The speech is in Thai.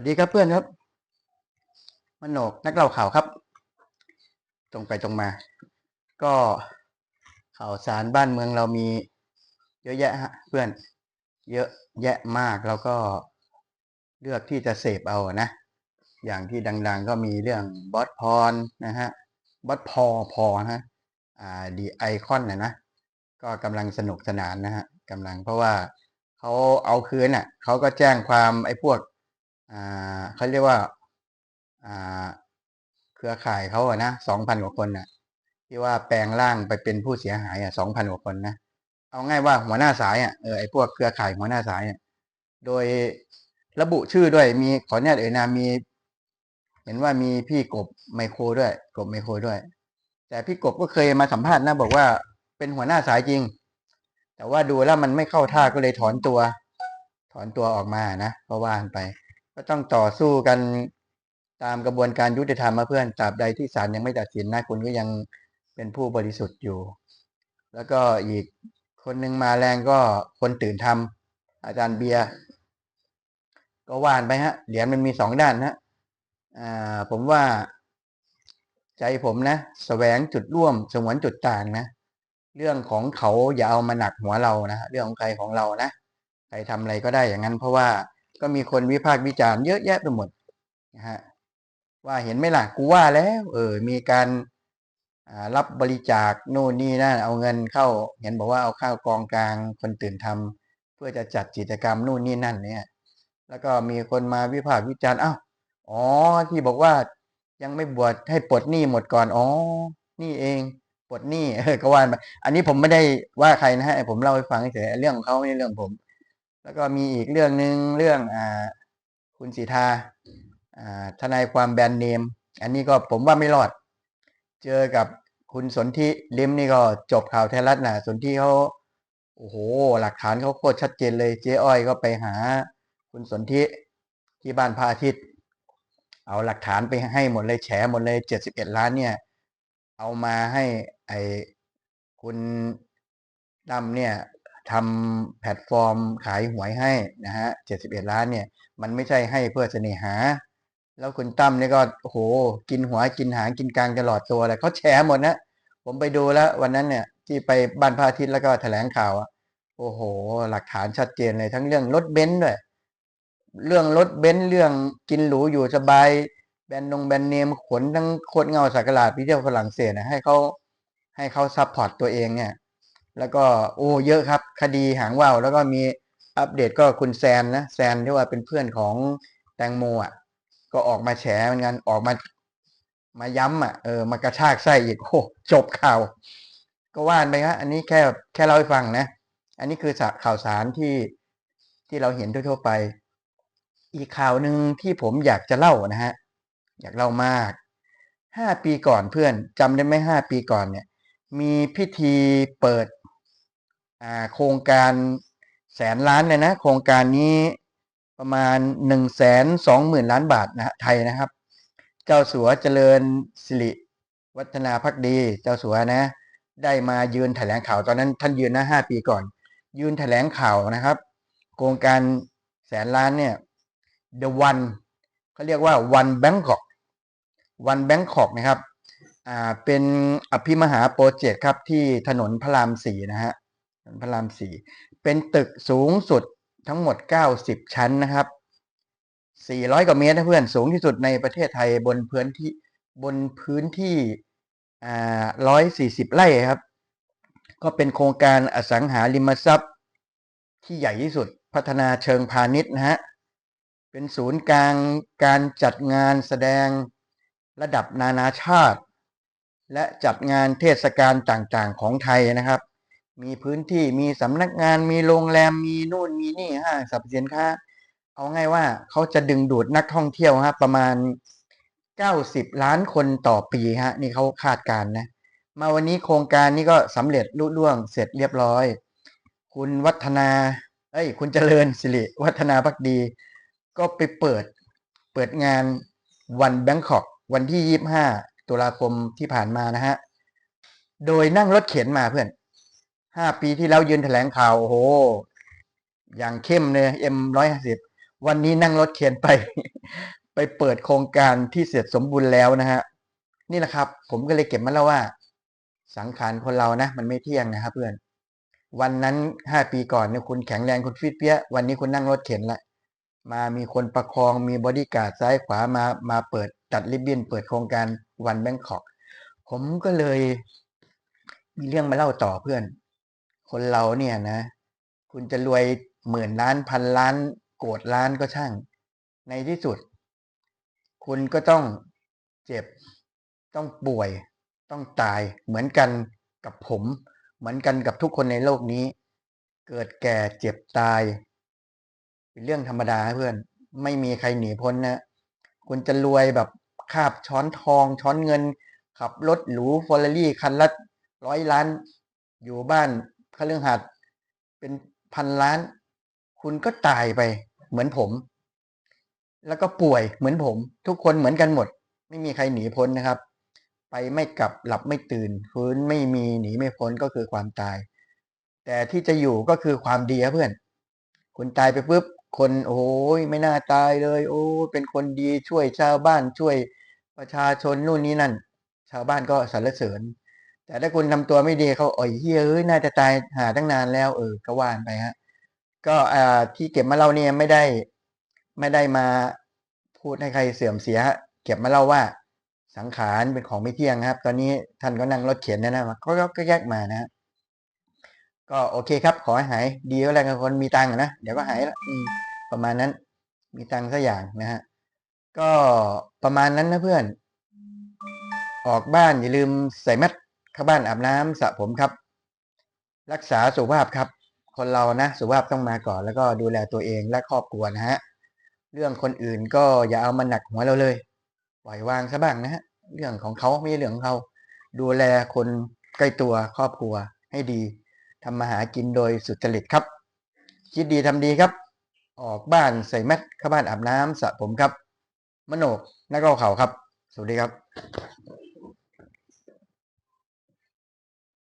วัสดีครับเพื่อนครับมโนกนักเล่าข่าวครับ ตรงไปตรงมา ก็ข่าวสารบ้านเมืองเรามีเยอะแยะฮะเพื่อน เยอะแยะมากแล้วก็เลือกที่จะเสพเอานะ อย่างที่ดัง ๆ ก็มีเรื่องบอสพรนะฮะบอสพอพอนะฮะอ่าดีไอคอนนะนะก็กำลังสนุกสนานนะฮะกำลังเพราะว่าเขาเอาคืนอะเขาก็แจ้งความไอ้พวก อ่าเขาเรียกว่า อ่า เครือข่ายเขาอะนะสองพันกว่าคนน่ะ ที่ว่าแปลงร่างไปเป็นผู้เสียหายอะสองพันกว่าคนนะเอาง่ายว่าหัวหน้าสายอะเออไอ้พวกเครือข่ายหัวหน้าสายอะโดยระบุชื่อด้วยมีขออนุญาตเอ่ยนามมี เห็นว่ามีพี่กบไมโครด้วย กบไมโครด้วย แต่พี่กบก็เคยมาสัมภาษณ์นะบอกว่าเป็นหัวหน้าสายจริง แต่ว่าดูแล้วมันไม่เข้าท่าก็เลยถอนตัว ถอนตัวออกมานะเพราะว่าไป ก็ต้องต่อสู้กันตามกระบวนการยุติธรรมมาเพื่อนตราบใดที่ศาลยังไม่ตัดสินนะคุณก็ยังเป็นผู้บริสุทธิ์อยู่ แล้วก็อีกคนหนึ่งมาแรงก็คนตื่นทำอาจารย์เบียร์ก็ว่านไปฮะเหรียญมันมีสองด้านนะอ่าผมว่าใจผมนะแสวงจุดร่วมสงวนจุดต่างนะ เรื่องของเขาอย่าเอามาหนักหัวเรานะเรื่องของใครของเรานะใครทำอะไรก็ได้อย่างนั้นเพราะว่า ก็มีคนวิพากษ์วิจารณ์เยอะแยะไปหมดนะฮะว่าเห็นไหมล่ะกูว่าแล้ว เออ มีการรับบริจาคโน่นนี่นั่นเอาเงินเข้า เห็นบอกว่าเอาเข้ากองกลางคนตื่นทำเพื่อจะจัดกิจกรรมนู่นนี่นั่น เนี่ย แล้วก็มีคนมาวิพากษ์วิจารณ์อ้าวอ๋อ ที่บอกว่ายังไม่บวชให้ปลดหนี้หมดก่อนอ๋อนี่เองปลดหนี้ก็ว่าไปอันนี้ผมไม่ได้ว่าใครนะฮะผมเล่าให้ฟังเฉยเรื่องของเขาไม่ใช่เรื่องผม แล้วก็มีอีกเรื่องหนึ่งเรื่องอ่าคุณสีทาทนายความแบรนด์เนม อันนี้ก็ผมว่าไม่รอด เจอกับคุณสนธิลิมนี่ก็จบข่าวไทยรัฐนะสนธิเขาโอ้โห หลักฐานเขาโคตรชัดเจนเลยเจ๊อ้อยก็ไปหา คุณสนธิที่บ้านพระอาทิตย์ เอาหลักฐานไปให้หมดเลยแฉหมดเลยเจ็ดสิบเอ็ดล้านเนี่ย เอามาให้ไอคุณดำเนี่ย ทำแพลตฟอร์มขายหวยให้นะฮะเจ็ดสิบเอ็ดล้านเนี่ย มันไม่ใช่ให้เพื่อเสน่หา แล้วคุณตั้มนี่ก็โหกินหัวกินหางกินกลางตลอดตัวเลยเขาแฉหมดนะ ผมไปดูแล้ววันนั้นเนี่ยที่ไปบ้านพระอาทิตย์แล้วก็แถลงข่าวอะโอ้โห หลักฐานชัดเจนเลยทั้งเรื่องรถเบนซ์ด้วยเรื่องรถเบนซ์เรื่องกินหรูอยู่สบาย แบรนด์นงแบรนด์เนมขนทั้งโคตรเงาสักหลาดพี่เที่ยวฝรั่งเศสนะให้เขาให้เขาซัพพอร์ตตัวเองเนี่ย แล้วก็โอ้เยอะครับ คดีหางว่าวแล้วก็มีอัปเดตก็คุณแซนนะแซนที่ว่าเป็นเพื่อนของแตงโมอะก็ออกมาแฉเหมือนกันออกมา มาย้ำอะเออมากระชากไส้อีกโอ้จบข่าว ก็ว่านไปครับอันนี้แค่แค่เล่าให้ฟังนะ อันนี้คือข่าวสารที่ที่เราเห็นทั่วๆไป อีกข่าวหนึ่งที่ผมอยากจะเล่านะฮะอยากเล่ามากห้าปีก่อนเพื่อนจำได้ไหมห้าปีก่อนเนี่ย มีพิธีเปิด โครงการแสนล้านเลยนะ โครงการนี้ประมาณหนึ่งแสนสองหมื่นล้านบาทนะไทยนะครับ เจ้าสัวเจริญสิริวัฒนาพักดี เจ้าสัวนะ ได้มายืนแถลงข่าวตอนนั้นท่านยืนนะห้าปีก่อน ยืนแถลงข่าวนะครับ โครงการแสนล้านเนี่ย The One เขาเรียกว่า One Bangkok One Bangkok นะครับ อ่าเป็นอภิมหาโปรเจกต์ครับที่ถนนพระรามสี่นะฮะ พระรามสี่เป็นตึกสูงสุดทั้งหมด 90 ชั้นนะครับ 400 กว่าเมตรนะเพื่อนสูงที่สุดในประเทศไทยบนพื้นที่บนพื้นที่อ่า140 ไร่ครับ ก็เป็นโครงการอสังหาริมทรัพย์ ที่ใหญ่ที่สุดพัฒนาเชิงพาณิชย์นะฮะเป็นศูนย์กลางการจัดงานแสดงระดับนานาชาติ และจัดงานเทศกาลต่างๆของไทยนะครับ มีพื้นที่มีสำนักงานมีโรงแรมมีนู่นมีนี่ห้างสรรพสินค้า เอาง่ายว่าเขาจะดึงดูดนักท่องเที่ยวฮะประมาณ90ล้านคนต่อปีฮะนี่เขาคาดการนะ มาวันนี้โครงการนี้ก็สำเร็จลุล่วงเสร็จเรียบร้อย คุณวัฒนาเอ้ย คุณเจริญสิริวัฒนาพักดี ก็ไปเปิดเปิดงานวันแบงคอกวันที่25ตุลาคมที่ผ่านมานะฮะ โดยนั่งรถเข็นมาเพื่อน ห้าปีที่แล้วยืนแถลงข่าวโอ้โห อย่างเข้มเลยเอ็มร้อยห้าสิบวันนี้นั่งรถเข็นไป ไปเปิดโครงการที่เสร็จสมบูรณ์แล้วนะฮะ นี่แหละครับ ผมก็เลยเก็บมาแล้วว่า สังขารคนเรานะ มันไม่เที่ยงนะครับเพื่อน วันนั้นห้าปีก่อนเนี่ยคุณแข็งแรงคุณฟิตเปี้ย วันนี้คุณนั่งรถเข็นละมามีคนประคองมีบอดี้การ์ดซ้ายขวามามาเปิดจัดริบบิ้นเปิดโครงการวันแบงคอกผมก็เลย มีเรื่องมาเล่าต่อเพื่อน คนเราเนี่ยนะ คุณจะรวยหมื่นล้านพันล้าน โกดล้านก็ช่าง ในที่สุด คุณก็ต้องเจ็บ ต้องป่วย ต้องตาย เหมือนกันกับผม เหมือนกันกับทุกคนในโลกนี้ เกิดแก่เจ็บตาย เป็นเรื่องธรรมดาเพื่อน ไม่มีใครหนีพ้นนะ คุณจะรวยแบบคาบช้อนทอง ช้อนเงิน ขับรถหรูฟอร์รารี่คันละร้อยล้าน อยู่บ้าน คฤหัสถ์เป็นพันล้าน คุณก็ตายไปเหมือนผม แล้วก็ป่วยเหมือนผม ทุกคนเหมือนกันหมด ไม่มีใครหนีพ้นนะครับ ไปไม่กลับหลับไม่ตื่นฟื้นไม่มีหนีไม่พ้นก็คือความตาย แต่ที่จะอยู่ก็คือความดีครับเพื่อน คุณตายไปปุ๊บคนโอ้ยไม่น่าตายเลย โอ้เป็นคนดีช่วยชาวบ้านช่วยประชาชนนู่นนี่นั่น ชาวบ้านก็สรรเสริญ แต่ถ้าคุณทำตัวไม่ดีเขาอ่อยเฮ้ยเอ้ยน่าจะตายหาตั้งนานแล้วเออก็ว่านไปฮะก็อ่าที่เก็บมาเล่าเนี่ยไม่ได้ไม่ได้มาพูดให้ใครเสื่อมเสีย เก็บมาเล่าว่าสังขารเป็นของไม่เที่ยงครับ ตอนนี้ท่านก็นั่งรถเข็นนะนะก็ก็แยกมานะ ก็โอเคครับ ขอให้หาย ดีก็แล้วกันคนมีตังค์นะเดี๋ยวก็หายละประมาณนั้น มีตังค์สักอย่างนะฮะก็ประมาณนั้นนะเพื่อน ออกบ้านอย่าลืมใส่แมส เข้าบ้านอาบน้ำสระผมครับ รักษาสุขภาพครับ คนเรานะสุขภาพต้องมาก่อน แล้วก็ดูแลตัวเองและครอบครัวนะฮะเรื่องคนอื่นก็อย่าเอามาหนักหัวเราเลย ปล่อยวางซะบ้างนะฮะเรื่องของเขาไม่ใช่เรื่องของเขา ดูแลคนใกล้ตัวครอบครัวให้ดีทำมาหากินโดยสุจริตครับ คิดดีทำดีครับ ออกบ้านใส่แมสเข้าบ้านอาบน้ำสระผมครับ มโนกนักเล่าข่าวครับ สวัสดีครับ